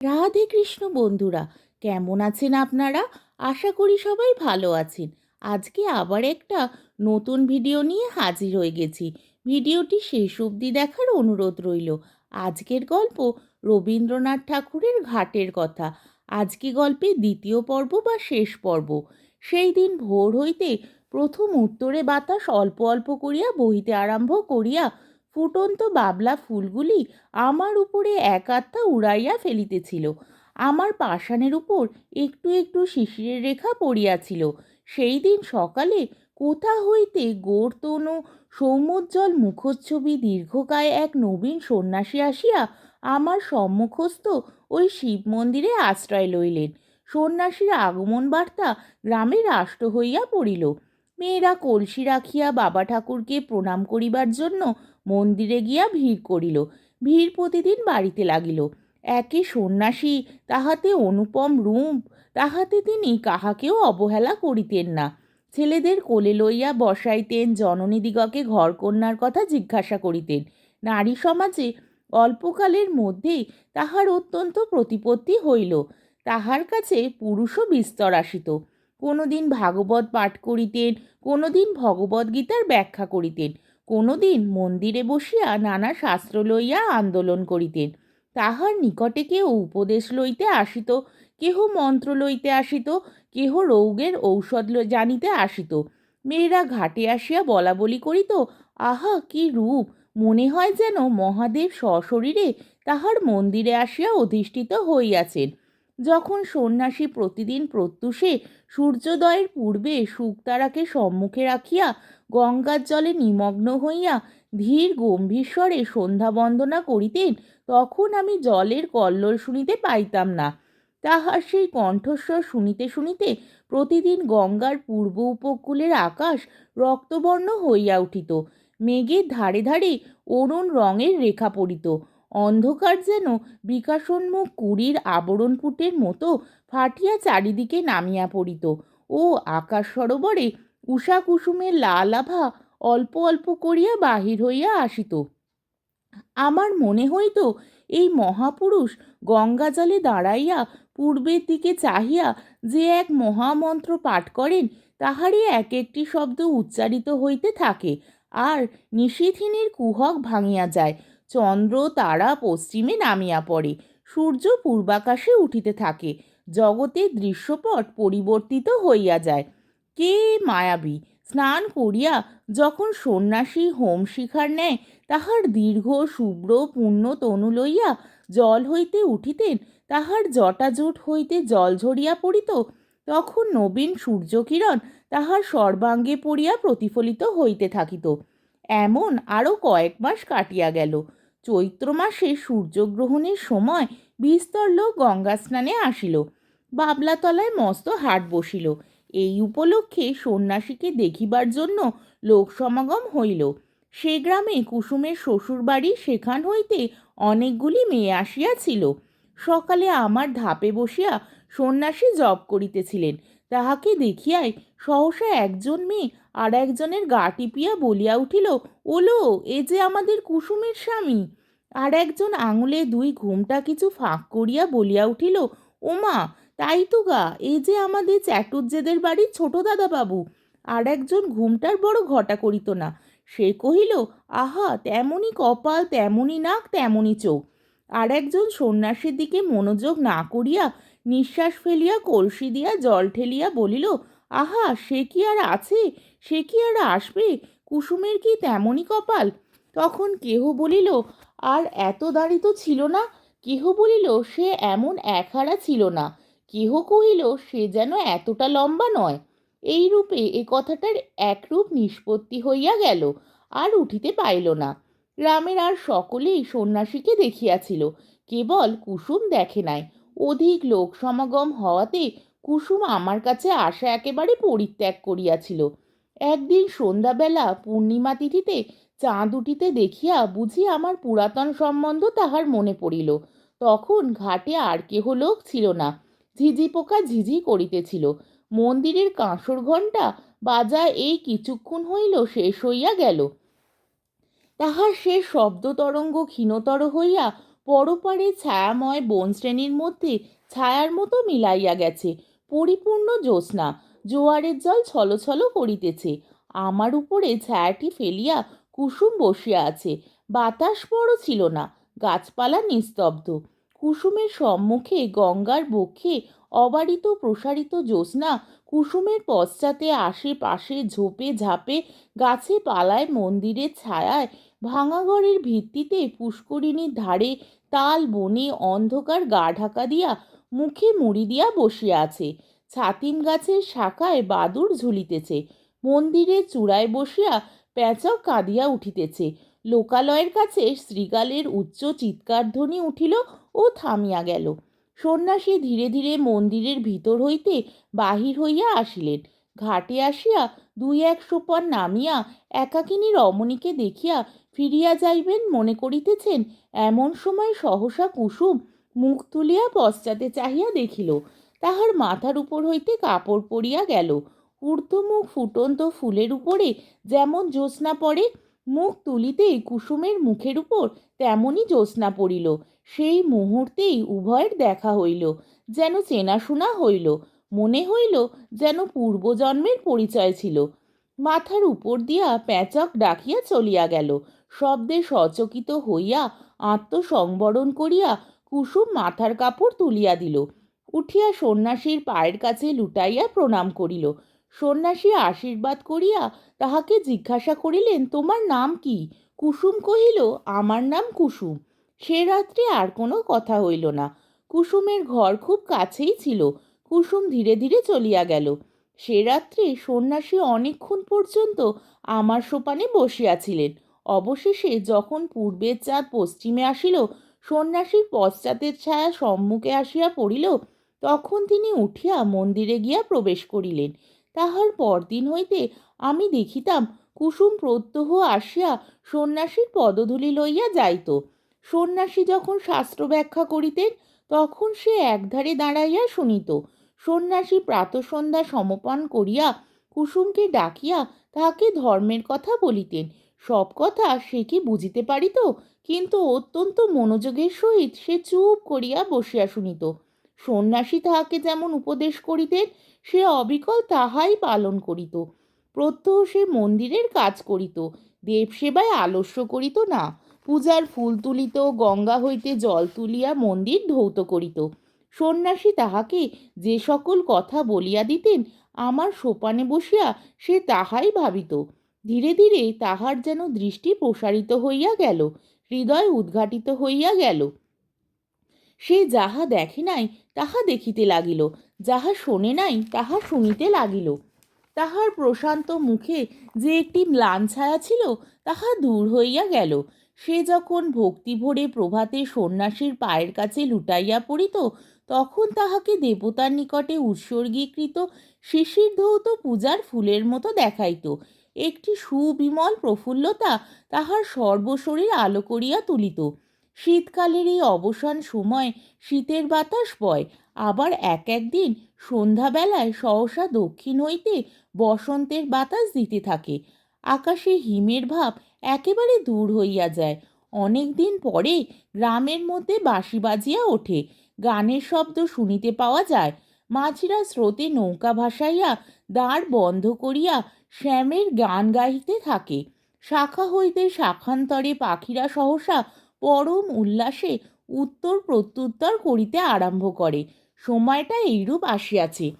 রাধে কৃষ্ণ বন্ধুরা, কেমন আছেন আপনারা? আশা করি সবাই ভালো আছেন। আজকে আবার একটা নতুন ভিডিও নিয়ে হাজির হয়ে গেছি। ভিডিওটি শেষ অবধি দেখার অনুরোধ রইল। আজকের গল্প রবীন্দ্রনাথ ঠাকুরের ঘাটের কথা। আজকে গল্পের দ্বিতীয় পর্ব বা শেষ পর্ব। সেই দিন ভোর হইতে প্রথম উত্তরে বাতাস অল্প অল্প করিয়া বহিতে আরম্ভ করিয়া ফুটন্ত বাবলা ফুলগুলি আমার উপরে এক আত্মা উড়াইয়া ফেলিতেছিল। আমার পাষাণের উপর একটু একটু শিশিরের রেখা পড়িয়াছিল। সেই দিন সকালে কোথা হইতে গোরতনু সৌমোজ্জ্বল মুখচ্ছবি দীর্ঘকায় এক নবীন সন্ন্যাসী আসিয়া আমার সম্মুখস্থ ওই শিব মন্দিরে আশ্রয় লইলেন। সন্ন্যাসীর আগমন বার্তা গ্রামে রাষ্ট্র হইয়া পড়িল। মেয়েরা কলসি রাখিয়া বাবা ঠাকুরকে প্রণাম করিবার জন্য মন্দিরে গিয়া ভিড় করিল। ভিড় প্রতিদিন বাড়িতে লাগিল। একে সন্ন্যাসী, তাহাতে অনুপম রূপ, তাহাতে তিনি কাহাকেও অবহেলা করিতেন না। ছেলেদের কোলে লইয়া বসাইতেন জননীদিগকে ঘরকন্যার কথা জিজ্ঞাসা করিতেন। নারী সমাজে অল্পকালের মধ্যেই তাহার অত্যন্ত প্রতিপত্তি হইল। তাহার কাছে পুরুষও বিস্তর আসিত। কোনোদিন ভাগবত পাঠ করিতেন, কোনোদিন ভগবদ্গীতার ব্যাখ্যা করিতেন। কোনোদিন মন্দিরে বসিয়া নানা শাস্ত্র লইয়া আন্দোলন করিতেন। তাহার নিকটে কেহ উপদেশ লইতে আসিত, কেহ মন্ত্র লইতে আসিত, কেহ রৌগের ঔষধ জানিতে আসিত। মেয়েরা ঘাটে আসিয়া বলা বলি করিত, আহা, কি রূপ! মনে হয় যেন মহাদেব সশরীরে তাহার মন্দিরে আসিয়া অধিষ্ঠিত হইয়াছেন। যখন সন্ন্যাসী প্রতিদিন প্রত্যুষে সূর্যোদয়ের পূর্বে শুকতারাকে সম্মুখে রাখিয়া গঙ্গার জলে নিমগ্ন হইয়া ধীর গম্ভীর স্বরে সন্ধ্যা বন্দনা করিতেন, তখন আমি জলের কল্লোল শুনিতে পাইতাম না। তাহার সেই কণ্ঠস্বর শুনিতে শুনিতে প্রতিদিন গঙ্গার পূর্ব উপকূলের আকাশ রক্তবর্ণ হইয়া উঠিত, মেঘের ধারে ধারে অরুণ রঙের রেখা পড়িত। অন্ধকার যেন বিকাশোন্মুখ কুড়ির আবরণপুটের মতো ফাটিয়া চারিদিকে নামিয়া পড়িত। ও আকাশ সরোবরে উষা কুসুমের লাল আভা অল্প অল্প করিয়া বাহির হইয়া আসিত। আমার মনে হইত এই মহাপুরুষ গঙ্গা জলে দাঁড়াইয়া পূর্বের দিকে চাহিয়া যে এক মহামন্ত্র পাঠ করেন, তাহারই এক একটি শব্দ উচ্চারিত হইতে থাকে আর নিশীথিনীর কুহক ভাঙিয়া যায়। চন্দ্র তারা পশ্চিমে নামিয়া পড়ে। সূর্য পূর্বাকাশে উঠিতে থাকে। জগতের দৃশ্যপট পরিবর্তিত হইয়া যায়। কে মায়াবী? স্নান করিয়া যখন সন্ন্যাসী হোম শিখার নেয় তাহার দীর্ঘ, শুভ্র, পূর্ণ তনু লইয়া জল হইতে উঠিতেন, তাহার জটাজুট হইতে জল ঝরিয়া পড়িত, তখন নবীন সূর্যকিরণ তাহার সর্বাঙ্গে পড়িয়া প্রতিফলিত হইতে থাকিত। এমন আরও কয়েক মাস কাটিয়া গেল। চৈত্র মাসে সূর্যগ্রহণের সময় বিস্তর লোক গঙ্গা স্নানে আসিল। বাবলাতলায় মস্ত হাট বসিল। এই উপলক্ষে সন্ন্যাসীকে দেখিবার জন্য লোক সমাগম হইল। সে গ্রামে কুসুমের শ্বশুর বাড়ি সেখান হইতে অনেকগুলি মেয়ে আসিয়াছিল। সকালে আমার ধাপে বসিয়া সন্ন্যাসী জপ করিতেছিলেন। তাহাকে দেখিয়াই সহসা একজন মেয়ে আর একজনের গা টিপিয়া বলিয়া উঠিল, ওলো, এ যে আমাদের কুসুমের স্বামী। আর একজন আঙুলে দুই ঘুমটা কিছু ফাঁক করিয়া বলিয়া উঠিল, ওমা তাই তো গা, এই যে আমাদের চ্যাটুর্যেদের বাড়ির ছোট দাদা বাবু আর একজন ঘুমটার বড় ঘটা করিত না। সে কহিল, আহা তেমনই কপাল তেমনই নাক তেমনই চোখ। আর একজন সন্ন্যাসীর দিকে মনোযোগ না করিয়া নিঃশ্বাস ফেলিয়া কলসি দিয়া জল ঠেলিয়া বলিল, আহা, সে কি আর আছে? সে কি আর আসবে? কুসুমের কি তেমনই কপাল? তখন কেহ বলিল, আর এত দাড়ি তো ছিল না। কেহ বলিল, সে এমন একহারা ছিল না। কেহ কহিল, সে যেন এতটা লম্বা নয়। এই রূপে এ কথাটার একরূপ নিষ্পত্তি হইয়া গেল, আর উঠিতে পাইল না। গ্রামের আর সকলেই সন্ন্যাসীকে দেখিয়াছিল, কেবল কুসুম দেখে নাই। অধিক লোক সমাগম হওয়াতে কুসুম আমার কাছে আসা একেবারে পরিত্যাগ করিয়াছিল। একদিন সন্ধ্যাবেলা পূর্ণিমা তিথিতে চাঁদ উঠিতে দেখিয়া বুঝি আমার পুরাতন সম্বন্ধ তাহার মনে পড়িল। তখন ঘাটে আর কেহ লোক ছিল না। ঝিঝি পোকা ঝিঝি করিতেছিল। মন্দিরের কাঁসর ঘণ্টা বাজা এই কিছুক্ষণ হইল শেষ হইয়া গেল। তাহার সে শব্দ তরঙ্গ ক্ষীণতর হইয়া পরপারে ছায়াময় বনশ্রেণীর মধ্যে ছায়ার মতো মিলাইয়া গেছে। পরিপূর্ণ জ্যোৎস্না, জোয়ারের জল ছলছল করিতেছে। আমার উপরে ছায়াটি ফেলিয়া কুসুম বসিয়া আছে। বাতাস বড় ছিল না, গাছপালা নিস্তব্ধ। কুসুমের সম্মুখে গঙ্গার বক্ষে অবারিত প্রসারিত জ্যোৎস্না কুসুমের পশ্চাতে আশেপাশে ঝোপে ঝাপে গাছে পালায় মন্দিরের ছায়ায় ভাঙাঘরের ভিত্তিতে পুষ্করিণীর ধারে তাল বনে অন্ধকার গা ঢাকা দিয়া মুখে মুড়ি দিয়া বসিয়া আছে। ছাতিম গাছের শাখায় বাদুর ঝুলিতেছে। মন্দিরের চূড়ায় বসিয়া পেঁচক কাঁদিয়া উঠিতেছে। লোকালয়ের কাছে শ্রীগালের উচ্চ চিৎকার ধ্বনি উঠিল ও থামিয়া গেল। সন্ন্যাসী ধীরে ধীরে মন্দিরের ভিতর হইতে বাহির হইয়া আসিলেন। ঘাটে আসিয়া দুই এক সোপান নামিয়া একাকিনী রমণীকে দেখিয়া ফিরিয়া যাইবেন মনে করিতেছেন, এমন সময় সহসা কুসুম মুখ তুলিয়া পশ্চাতে চাহিয়া দেখিল, তাহার মাথার উপর হইতে কাপড় পরিয়া গেল। ঊর্ধ্বমুখ ফুটন্ত ফুলের উপরে যেমন জ্যোৎস্না পড়ে, মুখ তুলিতেই কুসুমের মুখের উপর তেমনই জ্যোৎস্না পড়িল। সেই মুহূর্তেই উভয়ের দেখা হইল, যেন চেনাশোনা হইল, মনে হইল যেন পূর্বজন্মের পরিচয় ছিল। মাথার উপর দিয়া পেঁচক ডাকিয়া চলিয়া গেল, শব্দে সচকিত হইয়া আত্মসংবরণ করিয়া কুসুম মাথার কাপড় তুলিয়া দিল, উঠিয়া সন্ন্যাসীর পায়ের কাছে লুটাইয়া প্রণাম করিল। সন্ন্যাসী আশীর্বাদ করিয়া তাহাকে জিজ্ঞাসা করিলেন, তোমার নাম কি? কুসুম কহিল, আমার নাম কুসুম। সে রাত্রে আর কোনো কথা হইল না। কুসুমের ঘর খুব কাছেই ছিল। কুসুম ধীরে ধীরে চলিয়া গেল। সে রাত্রে সন্ন্যাসী অনেকক্ষণ পর্যন্ত আমার সোপানে বসিয়াছিলেন। অবশেষে যখন পূর্বের চাঁদ পশ্চিমে আসিল, সন্ন্যাসীর পশ্চাতের ছায়া সম্মুখে আসিয়া পড়িল, তখন তিনি উঠিয়া মন্দিরে গিয়া প্রবেশ করিলেন। তাহার পরদিন হইতে আমি দেখিতাম কুসুম প্রত্যহ আসিয়া সন্ন্যাসীর পদধূলি লইয়া যাইত। সন্ন্যাসী যখন শাস্ত্র ব্যাখ্যা করিতেন, তখন সে একধারে দাঁড়াইয়া শুনিত। সন্ন্যাসী প্রাতসন্ধ্যা সমপান করিয়া কুসুমকে ডাকিয়া তাহাকে ধর্মের কথা বলিতেন। সব কথা সে কি বুঝিতে পারিত? কিন্তু অত্যন্ত মনোযোগের সহিত সে চুপ করিয়া বসিয়া শুনিত। সন্ন্যাসী তাহাকে যেমন উপদেশ করিতেন, সে অবিকল তাহাই পালন করিত। প্রত্যহ সে মন্দিরের কাজ করিত, দেবসেবায় আলস্য করিত না। পূজার ফুল তুলিত, গঙ্গা হইতে জল তুলিয়া মন্দির ধৌত করিত। সন্ন্যাসী তাহাকে যে সকল কথা বলিয়া দিতেন, আমার সোপানে বসিয়া সে তাহাই ভাবিত। ধীরে ধীরে তাহার যেন দৃষ্টি প্রসারিত হইয়া গেল, হৃদয় উদ্ঘাটিত হইয়া গেল। সে যাহা দেখে নাই, তাহা দেখিতে লাগিল, যাহা শোনে নাই, তাহা শুনিতে লাগিল। তাহার প্রশান্ত মুখে যে একটি ম্লান ছায়া ছিল, তাহা দূর হইয়া গেল। সে যখন ভক্তি ভরে প্রভাতে সন্ন্যাসীর পায়ের কাছে লুটাইয়া পড়িত, তখন তাহাকে দেবতার নিকটে উৎসর্গীকৃত শিশির ধৌত পূজার ফুলের মতো দেখাইত। একটি সুবিমল প্রফুল্লতা তাহার সর্বশরীর আলো করিয়া তুলিত। শীতকালের এই অবসান সময় শীতের বাতাস বয়, আবার এক একদিন সন্ধ্যাবেলায় সহসা দক্ষিণ হইতে বসন্তের বাতাস দিতে থাকে। আকাশে হিমের ভাব একেবারে দূর হইয়া যায়। অনেক দিন পরে গ্রামের মধ্যে বাঁশি বাজিয়া ওঠে। গানের শব্দ শুনিতে পাওয়া যায়। মাঝিরা স্রোতে নৌকা ভাসাইয়া দ্বার বন্ধ করিয়া শ্যামের গান গাইতে থাকে। শাখা হইতে শাখান্তরে পাখিরা সহসা পরম উল্লাসে উত্তর প্রত্যুত্তর করিতে আরম্ভ করে। সময়টা এইরূপ আসিয়াছে।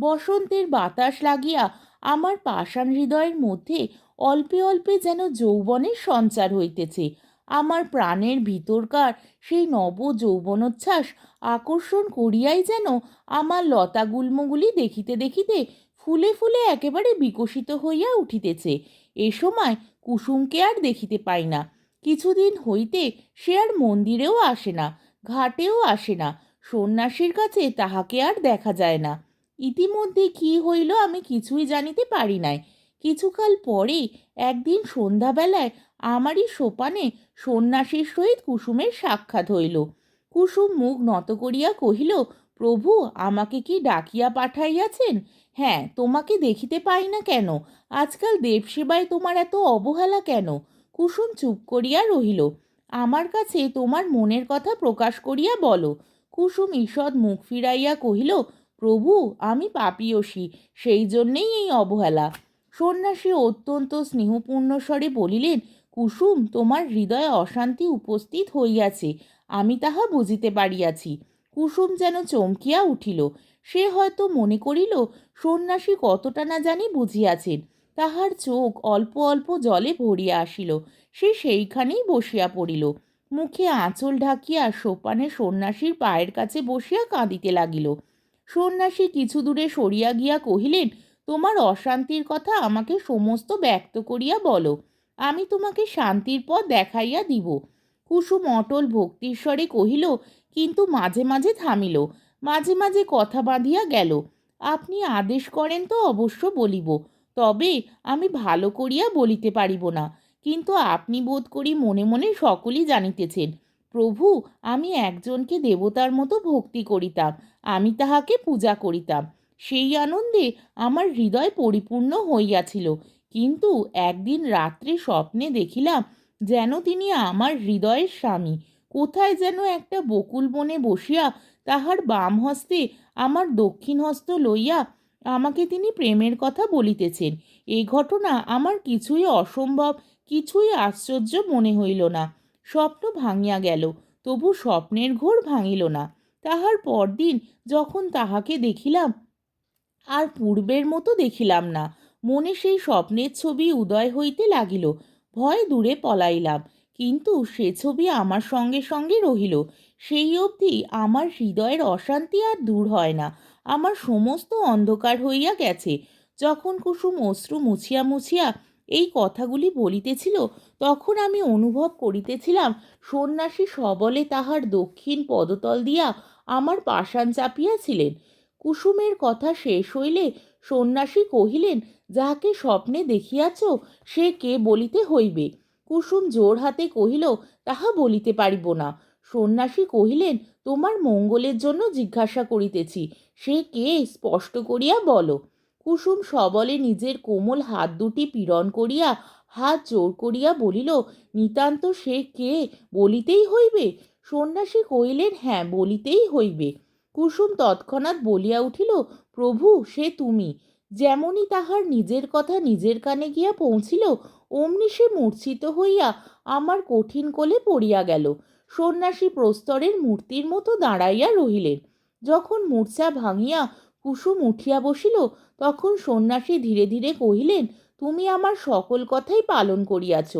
বসন্তের বাতাস লাগিয়া আমার পাষাণ হৃদয়ের মধ্যে অল্পে অল্পে যেন যৌবনের সঞ্চার হইতেছে। আমার প্রাণের ভিতরকার সেই নব যৌবনোচ্ছ্বাস আকর্ষণ করিয়াই যেন আমার লতা লতাগুল্মগুলি দেখিতে দেখিতে ফুলে ফুলে একেবারে বিকশিত হইয়া উঠিতেছে। এ সময় কুসুমকে আর দেখিতে পাই না। কিছুদিন হইতে সে আর মন্দিরেও আসে না, ঘাটেও আসে না, সন্ন্যাসীর কাছে তাহাকে আর দেখা যায় না। ইতিমধ্যে কি হইল আমি কিছুই জানিতে পারি নাই। কিছুকাল পরে একদিন সন্ধ্যাবেলায় আমারই সোপানে সন্ন্যাসীর সহিত কুসুমের সাক্ষাৎ হইল। কুসুম মুখ নত করিয়া কহিল, প্রভু, আমাকে কি ডাকিয়া পাঠাইয়াছেন? হ্যাঁ তোমাকে দেখিতে পাই না কেন? আজকাল দেবসেবায় তোমার এত অবহেলা কেন? কুসুম চুপ করিয়া রহিল। আমার কাছে তোমার মনের কথা প্রকাশ করিয়া বলো। কুসুম ঈষৎ মুখ ফিরাইয়া কহিল, প্রভু, আমি পাপিয়সী, সেই জন্যেই এই অবহেলা। সন্ন্যাসী অত্যন্ত স্নেহপূর্ণ স্বরে বলিলেন, কুসুম, তোমার হৃদয়ে অশান্তি উপস্থিত হইয়াছে, আমি তাহা বুঝিতে পারিয়াছি। কুসুম যেন চমকিয়া উঠিল, সে হয়তো মনে করিল, সন্ন্যাসী কতটা না জানি বুঝিয়াছেন। তাহার চোখ অল্প অল্প জলে ভরিয়া আসিল, সে সেইখানেই বসিয়া পড়িল। মুখে আঁচল ঢাকিয়া সোপানে সন্ন্যাসীর পায়ের কাছে বসিয়া কাঁদিতে লাগিল। সন্ন্যাসী কিছু দূরে সরিয়া গিয়া কহিলেন তোমার অশান্তির কথা আমাকে সমস্ত ব্যক্ত করিয়া বলো। আমি তোমাকে শান্তির পথ দেখাইয়া দিব। কুসুম অটল ভক্তিস্বরে কহিল, কিন্তু মাঝে মাঝে থামিল, মাঝে মাঝে কথা বাঁধিয়া গেল। আপনি আদেশ করেন তো অবশ্য বলিব, তবে আমি ভালো করিয়া বলিতে পারিব না। কিন্তু আপনি বোধ করি মনে মনে সকলই জানিতেছেন, প্রভু, আমি একজনকে দেবতার মতো ভক্তি করিতাম, আমি তাহাকে পূজা করিতাম। সেই আনন্দে আমার হৃদয় পরিপূর্ণ হইয়াছিল। কিন্তু একদিন রাত্রে স্বপ্নে দেখিলাম যেন তিনি আমার হৃদয়ের স্বামী। কোথায় যেন একটা বকুল বনে বসিয়া তাহার বাম হস্তে আমার দক্ষিণ হস্ত লইয়া আমাকে তিনি প্রেমের কথা বলিতেছেন। এই ঘটনা আমার কিছুই অসম্ভব, কিছুই আশ্চর্য মনে হইল না। স্বপ্ন ভাঙিয়া গেল, তবু স্বপ্নের ঘোর ভাঙিল না। তাহার পরদিন যখন তাহাকে দেখিলাম আর পূর্বের মতো দেখিলাম না। মনে সেই স্বপ্নের ছবি উদয় হইতে লাগিল। ভয় দূরে পলাইলাম। কিন্তু সে ছবি আমার সঙ্গে সঙ্গে রহিল। সেই অবধি আমার হৃদয়ের অশান্তি আর দূর হয় না। আমার সমস্ত অন্ধকার হইয়া গেছে। যখন কুসুম অশ্রু মুছিয়া মুছিয়া এই কথাগুলি বলিতেছিল, তখন আমি অনুভব করিতেছিলাম, সন্ন্যাসী সবলে তাহার দক্ষিণ পদতল দিয়া আমার পাষাণ চাপিয়াছিলেন। কুসুমের কথা শেষ হইলে সন্ন্যাসী কহিলেন, যাহাকে স্বপ্নে দেখিয়াছ, সে কে বলিতে হইবে? কুসুম জোর হাতে কহিল, তাহা বলিতে পারিব না। সন্ন্যাসী কহিলেন, তোমার মঙ্গলের জন্য জিজ্ঞাসা করিতেছি, সে কে স্পষ্ট করিয়া বলো? কুসুম সবলে নিজের কোমল হাত দুটি পীড়ন করিয়া হাত জোর করিয়া বলিল, নিতান্ত সে কে বলিতেই হইবে? সন্ন্যাসী কহিলেন হ্যাঁ বলিতেই হইবে। কুসুম তৎক্ষণাৎ বলিয়া উঠিল, প্রভু, সে তুমি। যেমনই তাহার নিজের কথা নিজের কানে গিয়া পৌঁছিল, অমনি সে মূর্ছিত হইয়া আমার কঠিন কোলে পড়িয়া গেল। সন্ন্যাসী প্রস্তরের মূর্তির মতো দাঁড়াইয়া রহিলেন। যখন মূর্ছা ভাঙিয়া কুসুম উঠিয়া বসিল, তখন সন্ন্যাসী ধীরে ধীরে কহিলেন, তুমি আমার সকল কথাই পালন করিয়াছ।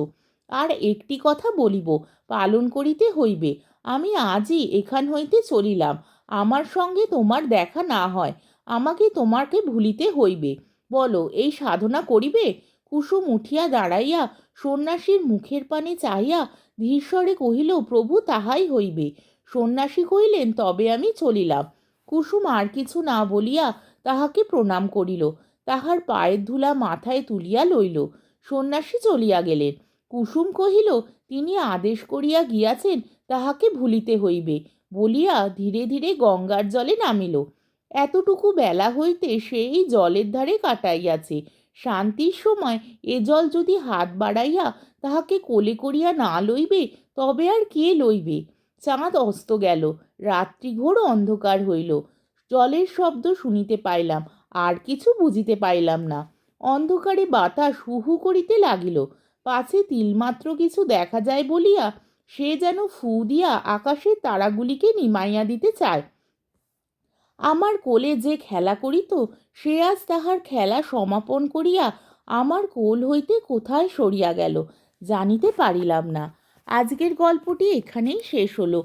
আর একটি কথা বলিব, পালন করিতে হইবে। আমি আজই এখান হইতে চলিলাম। আমার সঙ্গে তোমার দেখা না হয়, আমাকে তোমাকে ভুলিতে হইবে। বলো, এই সাধনা করিবে? কুসুম উঠিয়া দাঁড়াইয়া সন্ন্যাসীর মুখের পানে চাহিয়া ধীরস্বরে কহিল, প্রভু, তাহাই হইবে। সন্ন্যাসী কহিলেন তবে আমি চলিলাম। কুসুম আর কিছু না বলিয়া তাহাকে প্রণাম করিল, তাহার পায়ের ধুলা মাথায় তুলিয়া লইল। সন্ন্যাসী চলিয়া গেলেন। কুসুম কহিল, তিনি আদেশ করিয়া গিয়াছেন, তাহাকে ভুলিতে হইবে। বলিয়া ধীরে ধীরে গঙ্গার জলে নামিল। এতটুকু বেলা হইতে সেই জলের ধারে কাটাইয়াছে। শান্তির সময় এ জল যদি হাত বাড়াইয়া তাহাকে কোলে করিয়া না লইবে, তবে আর কে লইবে? চাঁদ অস্ত গেল। রাত্রি ঘোর অন্ধকার হইল। জলের শব্দ শুনিতে পাইলাম, আর কিছু বুঝিতে পাইলাম না। অন্ধকারে বাতাস হু হু করিতে লাগিল। পাছে তিলমাত্র কিছু দেখা যায় বলিয়া সে যেন ফু দিয়া আকাশের তারাগুলিকে নিমাইয়া দিতে চায়। আমার কোলে যে খেলা করিত, সে আজ তাহার খেলা সমাপন করিয়া আমার কোল হইতে কোথায় সরিয়া গেল, জানিতে পারিলাম না। আজকের গল্পটি এখানেই শেষ হলো।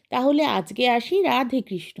তাহলে আজকে আসি। রাধে কৃষ্ণ।